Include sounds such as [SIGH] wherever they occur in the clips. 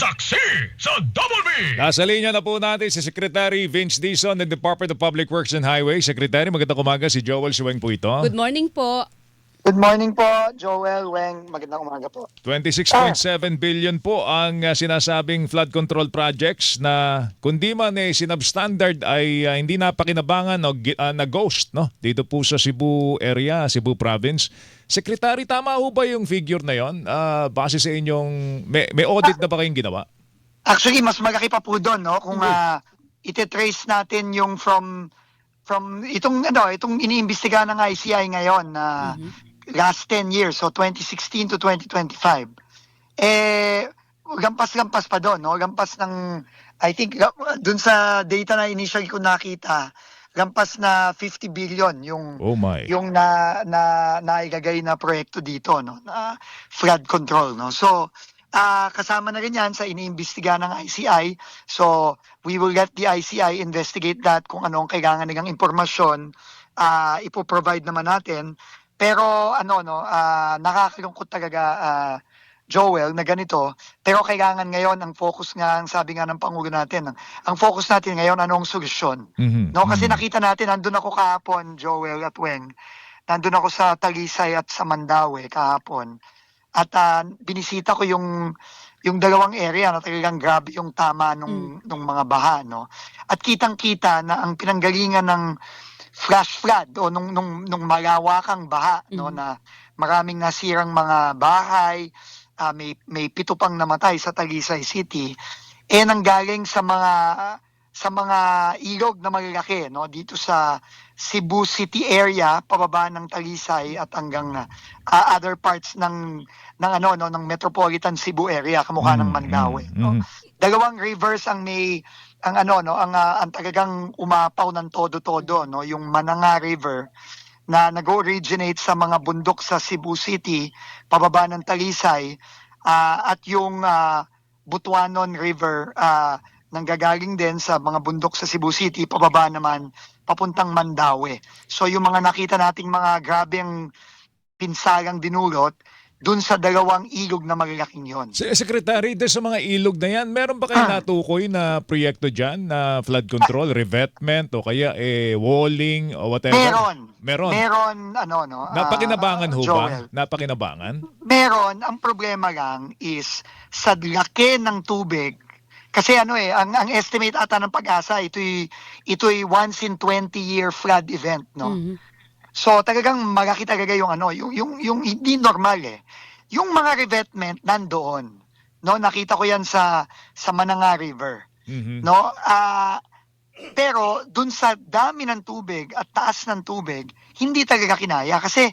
Saksi sa Double B! Nasa linya na po natin si Secretary Vince Dizon ng Department of Public Works and Highways. Secretary, magandang umaga. Si Joel Suweng po ito. Good morning po. Good morning po, Joel Weng. Magandang umaga po. 26.7 billion po ang uh, sinasabing flood control projects na kundi man eh sinabstandard ay uh, hindi napakinabangan o uh, na ghost no dito po sa Cebu area, Cebu province. Secretary, tama ho ba yung figure na yon? Uh, base sa inyong may, may audit na ba kayong ginawa? Actually, mas malaki pa po doon, no? Kung uh, ite-trace natin yung from from itong ano, itong iniimbestiga ng ICI ngayon na last 10 years, so 2016 to 2025. Eh gampas-gampas pa doon, no? Gampas ng I think dun sa data na initially ko nakita, gampas na 50 billion yung Oh my. yung na na naigagay na proyekto dito no na flood control no so ah kasama na rin yan sa iniimbestiga ng ICI so we will let the ICI investigate that kung ano ang kailangan nilang impormasyon ah ipo-provide naman natin pero ano no ah nakakalungkot talaga ah, Joel na ganito pero kailangan ngayon ang focus nga ang sabi nga ng pangulo natin ang, ang focus natin ngayon anong solusyon Mhm, No, kasi mhm. nakita natin, nandun ako kahapon, Joel at Weng. Nandun ako sa Talisay at sa Mandaue kahapon. At ah, binisita ko yung yung dalawang area na talagang grabe yung tama nung, nung mga baha, no? At kitang-kita na ang pinanggalingan ng flash flood o nung, nung, nung malawakang baha, no? Mhm. Na maraming nasirang mga bahay, ah, may, may pito pang namatay sa Talisay City, eh nanggaling sa mga sa mga ilog na malalaki no dito sa Cebu City area pababa ng Talisay at hanggang ah, other parts ng ng ano no ng metropolitan Cebu area kamukha ng Mm, Mandaue mm, no mm. dalawang rivers ang may ang ano no ang ah, ang talagang umapaw ng todo-todo no yung Mananga River na nag-originate sa mga bundok sa Cebu City pababa ng Talisay ah, at yung ah, Butuanon River ah, nanggagaling din sa mga bundok sa Cebu City, pababa naman, papuntang Mandaue. So yung mga nakita nating mga grabeng pinsalang dinulot, dun sa dalawang ilog na malalaking yon. Se- Secretary, doon sa mga ilog na yan, meron ba kayo Ah. natukoy na proyekto dyan na flood control, revetment o kaya eh, walling o whatever? Meron. Meron. Meron, ano, no? ah, Napakinabangan ho ba? Napakinabangan? Meron, ang problema lang is sa laki ng tubig, kasi ano eh, ang, ang estimate ata ng pag-asa, ito'y, ito'y once in 20 year flood event, no? Mhm. So talagang malaki talaga yung ano, yung yung yung hindi normal eh. Yung mga revetment nandoon. No, nakita ko 'yan sa sa Mananga River, Mhm. no? Ah pero dun sa dami ng tubig at taas ng tubig, hindi talaga kinaya kasi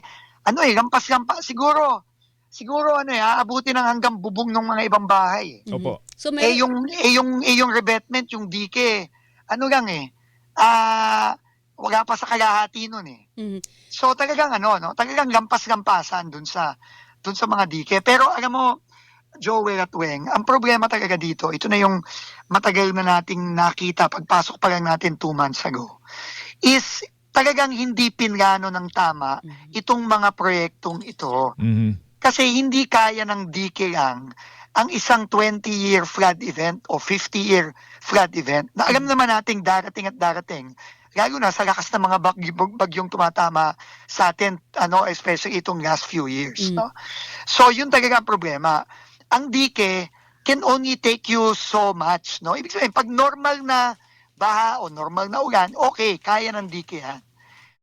ano eh, lampas-lampas siguro siguro ano eh, aabuti ng hanggang bubong ng mga ibang bahay. eh. Mhm. Opo. So Eh may yung eh yung eh yung revetment, yung dike, ano lang eh. Ah wala pa sa kalahati nun eh. Mhm. So talagang ano, no? Talagang lampas-lampasan dun sa dun sa mga dike. Pero alam mo, Joel at Weng, ang problema talaga dito, ito na yung matagal na nating nakita pagpasok pa lang natin two months ago, is talagang hindi pinlano ng tama Mhm. itong mga proyektong ito. Mhm. Kasi hindi kaya ng dike lang ang isang 20-year flood event o 50-year flood event na alam naman nating darating at darating. Lalo na sa lakas ng mga bagyo, bagyong tumatama sa atin ano especially itong last few years Mm. no? So yun talaga ang problema. Ang dike can only take you so much no? Ibig sabihin pag normal na baha o normal na ulan okay kaya ng dike yan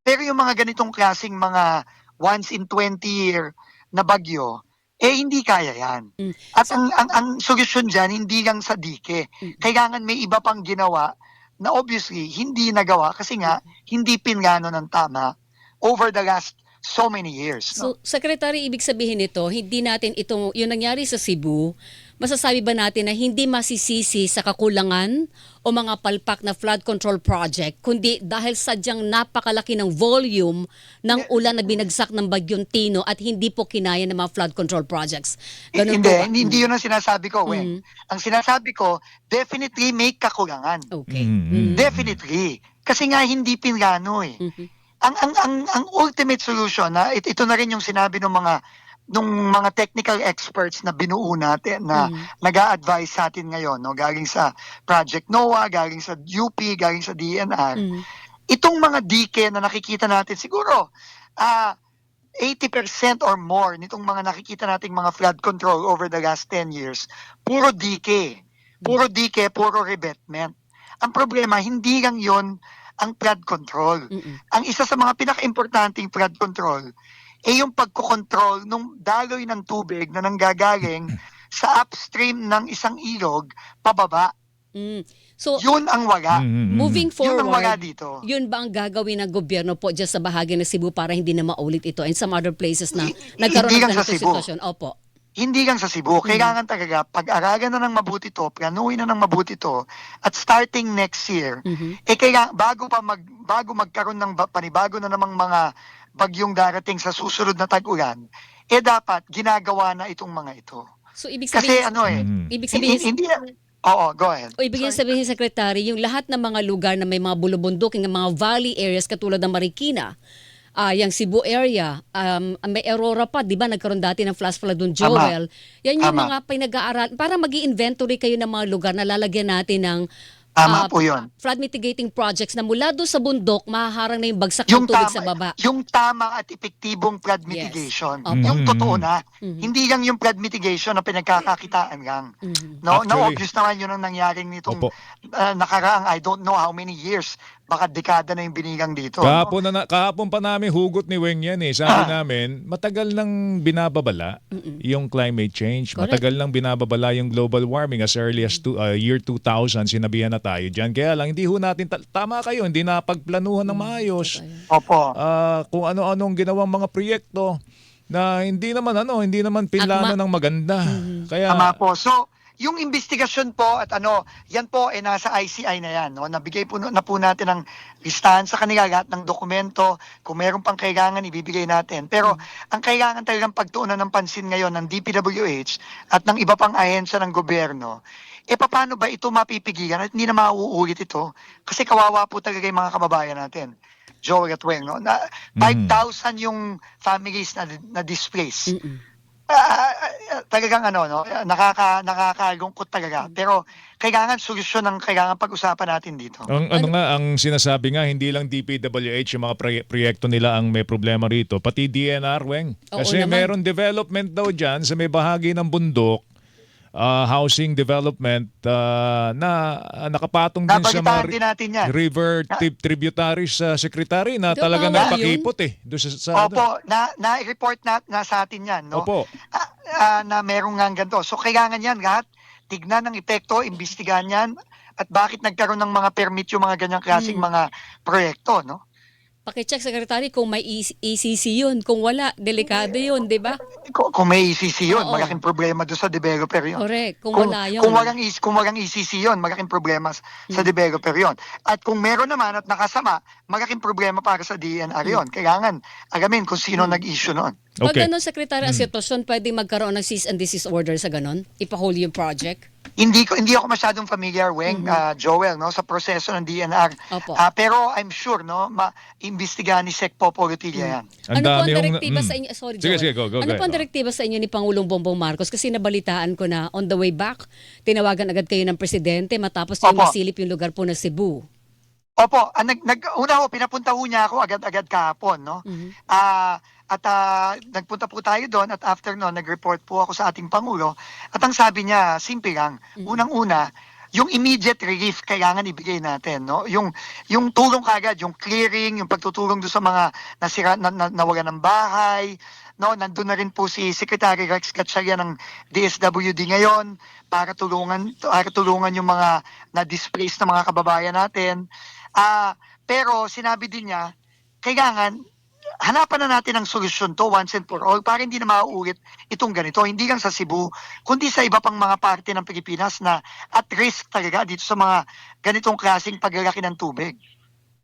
pero yung mga ganitong klasing mga once in 20 year na bagyo, eh hindi kaya yan. Mm. At ang, ang, ang solusyon dyan, hindi lang sa dike. Mm. Kailangan may iba pang ginawa na obviously hindi nagawa kasi nga hindi pinlano ng tama over the last so many years. No? So, Secretary, ibig sabihin nito, hindi natin itong, yung nangyari sa Cebu, masasabi ba natin na hindi masisisi sa kakulangan o mga palpak na flood control project, kundi dahil sadyang napakalaki ng volume ng ulan na binagsak ng Bagyong Tino at hindi po kinaya ng mga flood control projects. Ganun hindi, po ba? hindi, hindi yun ang sinasabi ko, Weng. Ang sinasabi ko, definitely may kakulangan. Okay. Mm, mm. Mm. Definitely. Kasi nga hindi pinlano eh. Mhm. ang ang ang ang ultimate solution na it, ito na rin yung sinabi ng mga nung mga technical experts na binuo natin na Mhm. nag-a-advise sa atin ngayon, no, galing sa Project NOAA, galing sa UP, galing sa DNR, Mm. itong mga dike na nakikita natin siguro ah 80% or more nitong mga nakikita nating mga flood control over the last 10 years, puro dike. Puro dike, puro revetment. Ang problema, hindi lang yon ang flood control. Mm-mm. Ang isa sa mga pinaka-importanting flood control ay yung pagkokontrol ng daloy ng tubig na nanggagaling [LAUGHS] sa upstream ng isang ilog pababa. Mm. So, Yun ang wala. Mm, mm, moving Yun ang wala forward, dito. yun ba ang gagawin ng gobyerno po dyan sa bahagi ng Cebu para hindi na maulit ito and some other places na Hi- nagkaroon hindi ng Cebu. sitwasyon? Opo. Hindi lang sa Cebu. Kailangan talaga pag-aralan na ng mabuti to, planuhin na ng mabuti to, at starting next year, Mhm. eh kailangan, bago pa mag, bago magkaroon ng ba- panibago na namang mga bagyong darating sa susunod na tag-ulan, eh dapat ginagawa na itong mga ito. So, ibig Kasi sabihin, ano eh, Mm. ibig hindi, sabihin, hindi, oo, go ahead. o ibig Sorry. sabihin, Secretary, yung lahat ng mga lugar na may mga bulubundok, yung mga valley areas katulad ng Marikina, ah yung Cebu area, um, may Aurora pa, di ba? Nagkaroon dati ng flash flood doon. Joel. Yan yung Tama. mga pinag-aaral, para mag inventory kayo ng mga lugar na lalagyan natin ng Tama ah, po yun. flood mitigating projects na mula doon sa bundok, mahaharang na yung bagsak Yung ng tubig tama, sa baba. yung tama at epektibong flood Yes. mitigation. Opo. Yung Mhm. totoo na. Mhm. Hindi lang yung flood mitigation na pinagkakakitaan lang. Mhm. No, na Actually- obvious naman yun ang nangyaring nitong Opo. ah, nakaraang I don't know how many years, baka dekada na yung binigang dito. no? Kahapon, na, na- kahapon pa namin hugot ni Weng yan eh. Sabi Ah. namin, matagal nang binababala yung climate change. Correct. Matagal nang binababala yung global warming as early as to, uh, year 2000. Sinabihan na tayo dyan. Kaya lang, hindi ho natin, ta- tama kayo, hindi napagplanuhan Mm, ng maayos. Opo. Ah, kung ano-anong ginawang mga proyekto na hindi naman ano, hindi naman pinlano ng maganda. Kaya Tama po. So, yung investigasyon po at ano, yan po ay nasa ICI na yan. No? Nabigay po na po natin ng listahan sa kanila lahat ng dokumento. Kung meron pang kailangan, ibibigay natin. Pero ang kailangan talagang pagtuunan ng pansin ngayon ng DPWH at ng iba pang ahensya ng gobyerno, eh paano ba ito mapipigilan at hindi na mauulit ito? Kasi kawawa po talaga yung mga kababayan natin. Joel at Weng, no? Na 5,000 yung families na, na displaced. Mm-mm. Ah, talagang ano no nakaka nakakalungkot talaga pero kailangan solusyon ang kailangan pag-usapan natin dito. Ang ano nga ang sinasabi nga hindi lang DPWH yung mga proye- proyekto nila ang may problema rito pati DNR weng Oo kasi naman. meron development daw diyan sa may bahagi ng bundok ah, housing development ah, na ah, nakapatong din sa Nabalitaan mga din natin yan. river tip tributaries sa secretary na ba talaga bawal nagpakipot eh doon sa, sa Opo, na na-report na, na sa atin yan no. Opo. Ah, ah, na merong nga ganito. So kailangan yan lahat tignan ng epekto, imbestigahan yan at bakit nagkaroon ng mga permit yung mga ganyang klaseng Hmm. mga proyekto no. Pakicheck, Secretary, kung may E- ECC yun. Kung wala, delikado yun, di ba? Kung, kung may ECC yun, Oo. malaking problema doon sa developer yun. Correct. Kung, kung, wala yun. kung walang is kung walang ECC yon, malaking problema s- sa developer yon. At kung meron naman at nakasama, malaking problema para sa DNR yon. Kailangan alamin kung sino nag-issue noon. Pag Okay. ganun, Secretary, ang sitwasyon, pwedeng magkaroon ng cease and desist order sa ganun? Ipahuli yung project? Hindi ko hindi ako masyadong familiar Weng ah, Joel no sa proseso ng DNR. Opo. Ah, pero I'm sure no maimbestigahan ni Sec Popo Rutilla yan. Ang ano po ang direktiba mm. sa inyo? Sorry, Sige, Joel. sige, go, go, ano go. po ang direktiba sa inyo ni Pangulong Bongbong Marcos? Kasi nabalitaan ko na on the way back, tinawagan agad kayo ng presidente matapos yung Opo. masilip yung lugar po na Cebu. Opo, ah, nag, nag una ho pinapunta ho niya ako agad-agad kahapon no. Mhm. Ah, at ah, nagpunta po tayo doon at after no, nag-report po ako sa ating Pangulo. At ang sabi niya, simple lang. Unang-una, yung immediate relief kailangan ibigay natin, no? Yung yung tulong kagad, yung clearing, yung pagtutulong do sa mga nasira na, na, nawala ng bahay, no? Nandun na rin po si Secretary Rex Gatchalian ng DSWD ngayon para tulungan para tulungan yung mga na-displaced na mga kababayan natin. Ah, pero sinabi din niya, kailangan hanapan na natin ang solusyon to once and for all para hindi na mauulit itong ganito. Hindi lang sa Cebu, kundi sa iba pang mga parte ng Pilipinas na at risk talaga dito sa mga ganitong klaseng paglalaki ng tubig.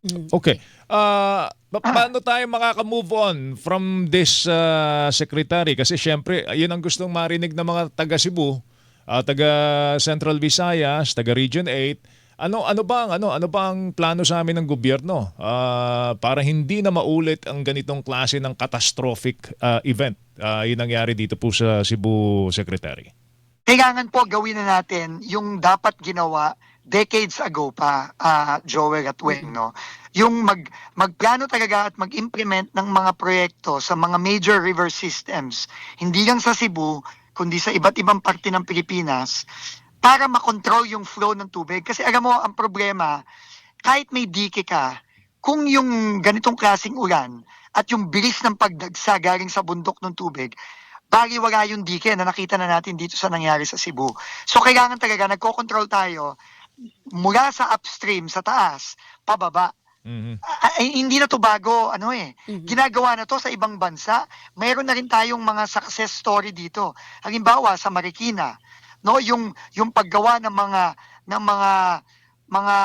Mhm. Okay. Ah, pa- paano tayo makaka-move on from this ah, secretary? Kasi syempre, yun ang gustong marinig ng mga taga Cebu, ah, taga Central Visayas, taga Region 8. Ano ano ba ang ano ano ba ang plano sa amin ng gobyerno ah, para hindi na maulit ang ganitong klase ng catastrophic ah, event ah, yung nangyari dito po sa Cebu, Secretary? Kailangan po gawin na natin yung dapat ginawa decades ago pa, ah, Joel at Weng, no? Yung mag, magplano talaga at mag-implement ng mga proyekto sa mga major river systems, hindi lang sa Cebu, kundi sa iba't ibang parte ng Pilipinas, para makontrol yung flow ng tubig. Kasi alam mo, ang problema, kahit may dike ka, kung yung ganitong klaseng ulan at yung bilis ng pagdagsa galing sa bundok ng tubig, baliwala yung dike na nakita na natin dito sa nangyari sa Cebu. So kailangan talaga nagko-control tayo mula sa upstream, sa taas, pababa. Mhm. Ah, ay, hindi na to bago, ano eh. Mhm. Ginagawa na to sa ibang bansa. Mayroon na rin tayong mga success story dito. Halimbawa sa Marikina, no, yung yung paggawa ng mga ng mga mga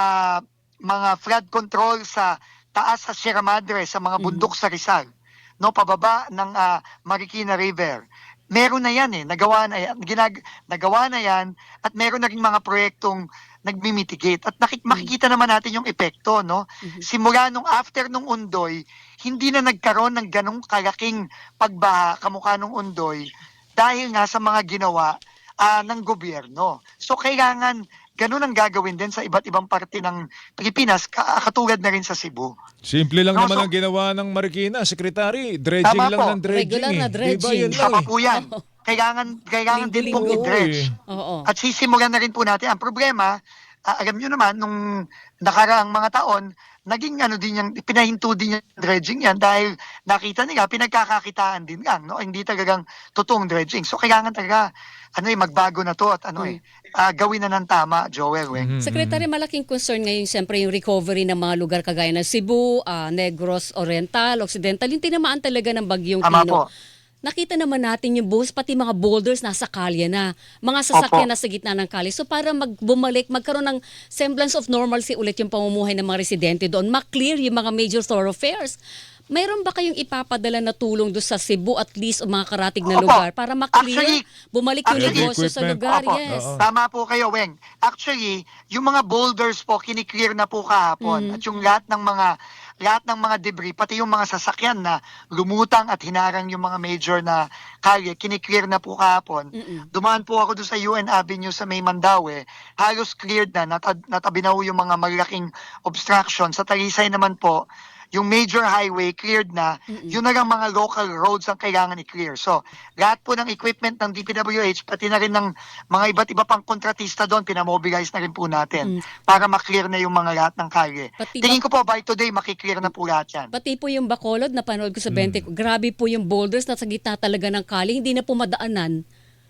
mga flood control sa taas sa Sierra Madre, sa mga Mhm. bundok sa Rizal, no, pababa ng ah, Marikina River. Meron na yan eh, nagawa na yan, ginag, nagawa na yan at meron na rin mga proyektong nagmi-mitigate at nakik- makikita naman natin yung epekto no Mhm. simula nung after nung undoy hindi na nagkaroon ng ganong kalaking pagbaha kamukha nung undoy dahil nga sa mga ginawa ah, ng gobyerno so kailangan ganun ang gagawin din sa iba't ibang parte ng Pilipinas ka- katulad na rin sa Cebu Simple lang No, naman so- ang ginawa ng Marikina, Secretary. Dredging lang po. ng dredging. Regular na eh. Diba dredging. yun isa lang eh. po yan [LAUGHS] kailangan kailangan din pong i-dredge Oo. At sisimulan na rin po natin. Ang problema, ah, alam nyo naman, nung nakaraang mga taon, naging ano din yan, pinahinto din yung dredging yan dahil nakita nila, pinagkakakitaan din lang, no? Hindi talagang totoong dredging. So, kailangan talaga, ano eh, magbago na to at ano eh, ah, gawin na ng tama, Joel, Weng. Mhm. Secretary, malaking concern ngayon siyempre yung recovery ng mga lugar kagaya ng Cebu, ah, Negros Oriental, Occidental, yung tinamaan talaga ng bagyong Tama Tino. po. Nakita naman natin yung buhos, pati mga boulders nasa kalye na. Mga sasakyan Opo. nasa gitna ng kalye. So para magbumalik, magkaroon ng semblance of normalcy ulit yung pamumuhay ng mga residente doon, maklear yung mga major thoroughfares. Mayroon ba kayong ipapadala na tulong doon sa Cebu at least o mga karatig na Opo. lugar para maklear, Actually- bumalik yung actually- negosyo sa Equipment. lugar? Opo. Yes. Oo. Tama po kayo, Weng. Actually, yung mga boulders po, kiniklear na po kahapon. Mhm. At yung lahat ng mga lahat ng mga debris, pati yung mga sasakyan na lumutang at hinarang yung mga major na kalye, kiniklear na po kahapon. Mm-mm. Dumaan po ako doon sa UN Avenue sa May Mandaue. Halos cleared na, nata- natabi na yung mga malalaking obstruction. Sa Talisay naman po, yung major highway cleared na, yun na lang mga local roads ang kailangan i-clear. So, lahat po ng equipment ng DPWH, pati na rin ng mga iba't iba pang kontratista doon, pinamobilize na rin po natin para maklear na yung mga lahat ng kalye. Pati Tingin ko po, by today, makiklear na po lahat yan. Pati po yung Bacolod, napanood ko sa 20, grabe po yung boulders na sa gitna talaga ng kali, hindi na po madaanan.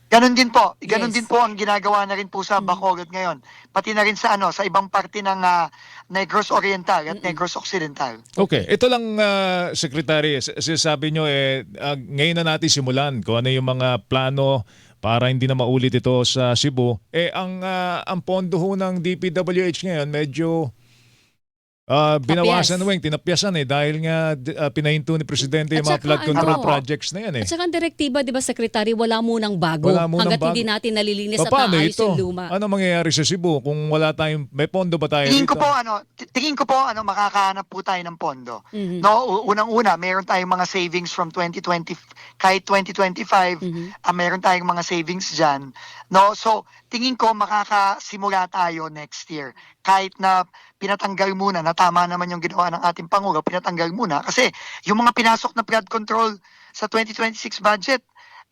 Ganon din po. Ganon Yes. din po ang ginagawa na rin po sa Bacolod ngayon. Pati na rin sa ano, sa ibang parte ng ah, Negros Oriental at Negros Occidental. Okay, ito lang ah, Secretary, sinasabi nyo eh ah, ngayon na natin simulan kung ano yung mga plano para hindi na maulit ito sa Cebu. Eh ang ah, ang pondo ho ng DPWH ngayon medyo ah, binawasan Tapyas. weng, tinapyasan eh dahil nga ah, pinahinto ni presidente yung At mga flood control ano, projects na yan eh. At saka ang direktiba, di ba, Secretary, wala munang bago. Wala munang hanggat bago. hindi natin nalilinis at Paano naayos ito? yung luma. Ano mangyayari sa Cebu kung wala tayong may pondo ba tayo Tingin dito? ko po ano, tingin ko po ano makakahanap po tayo ng pondo. Mhm. No, unang-una, meron tayong mga savings from 2020 kahit 2025, Mhm. ah, meron tayong mga savings diyan. No, so tingin ko makakasimula tayo next year. Kahit na pinatanggal muna, na tama naman yung ginawa ng ating Pangulo, pinatanggal muna. Kasi yung mga pinasok na flood control sa 2026 budget,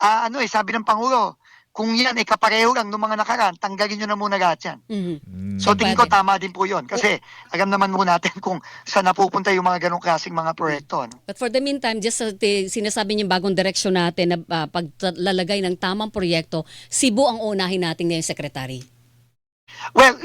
ah, ano eh, sabi ng Pangulo, kung yan ay kapareho lang ng mga nakaraan, tanggalin nyo na muna lahat yan. Mhm. Mm. So tingin ko tama din po yun. Kasi alam naman mo natin kung saan napupunta yung mga ganong klaseng mga proyekto. Ano? But for the meantime, just sa ti- sinasabi niyong bagong direksyon natin na ah, paglalagay ng tamang proyekto, Cebu ang unahin natin ngayon, Secretary. Well,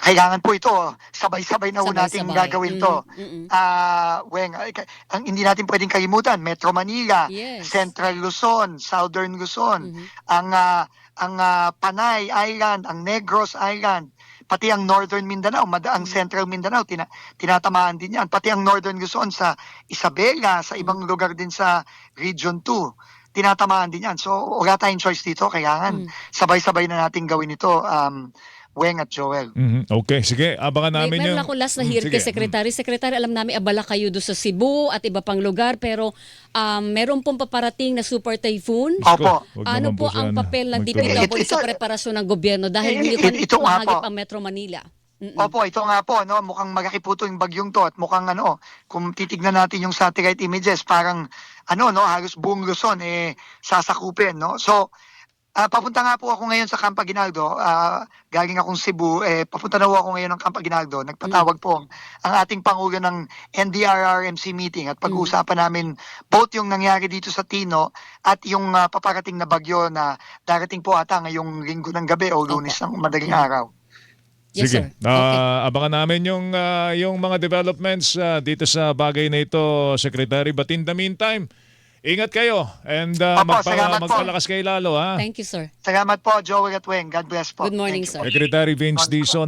kailangan po ito. oh. Sabay-sabay na ho natin Sabay-sabay. gagawin to. Mhm, mhm. Ah, weng, ay, ka- ang hindi natin pwedeng kalimutan, Metro Manila, Yes. Central Luzon, Southern Luzon, Mhm. ang ah, ang ah, Panay Island, ang Negros Island, pati ang Northern Mindanao, mada ang Central Mindanao, tina, tinatamaan din yan. Pati ang Northern Luzon sa Isabela, sa ibang lugar din sa Region 2, tinatamaan din yan. So, wala tayong choice dito. Kailangan Mm. sabay-sabay na natin gawin ito. Um, Weng at Joel. Mhm. Okay, sige. Abangan May, namin meron yung... ako last na Mm, hear sige. kay Secretary. Secretary, alam namin abala kayo doon sa Cebu at iba pang lugar pero um, meron pong paparating na super typhoon. Ko, Opo. wag Ano naman po ang sana papel ng Ito- sa preparasyon ng gobyerno dahil Eh, hindi eh, pa ito nga mahagip po. ang Metro Manila? Mm-mm. Opo, ito nga po, no, mukhang malaki po itong bagyong to at mukhang ano, kung titignan natin yung satellite images, parang ano, no, halos buong Luzon eh sasakupin, no. So, ah, papunta nga po ako ngayon sa Camp Aguinaldo, ah, galing akong Cebu, eh, papunta na po ako ngayon ng Camp Aguinaldo. Nagpatawag po ang ating Pangulo ng NDRRMC meeting at pag-uusapan namin both yung nangyari dito sa Tino at yung ah, paparating na bagyo na darating po ata ngayong linggo ng gabi o lunes ng madaling araw. Yes, Sige. sir. Okay. Ah, abangan namin yung ah, yung mga developments ah, dito sa bagay na ito, Secretary. But in the meantime, ingat kayo and ah, Opo, magpa- salamat po. magpalakas kayo lalo ha. Thank you, sir. Salamat po, Joel at Weng. God bless po. Good morning, Thank you. sir. Secretary Vince Dizon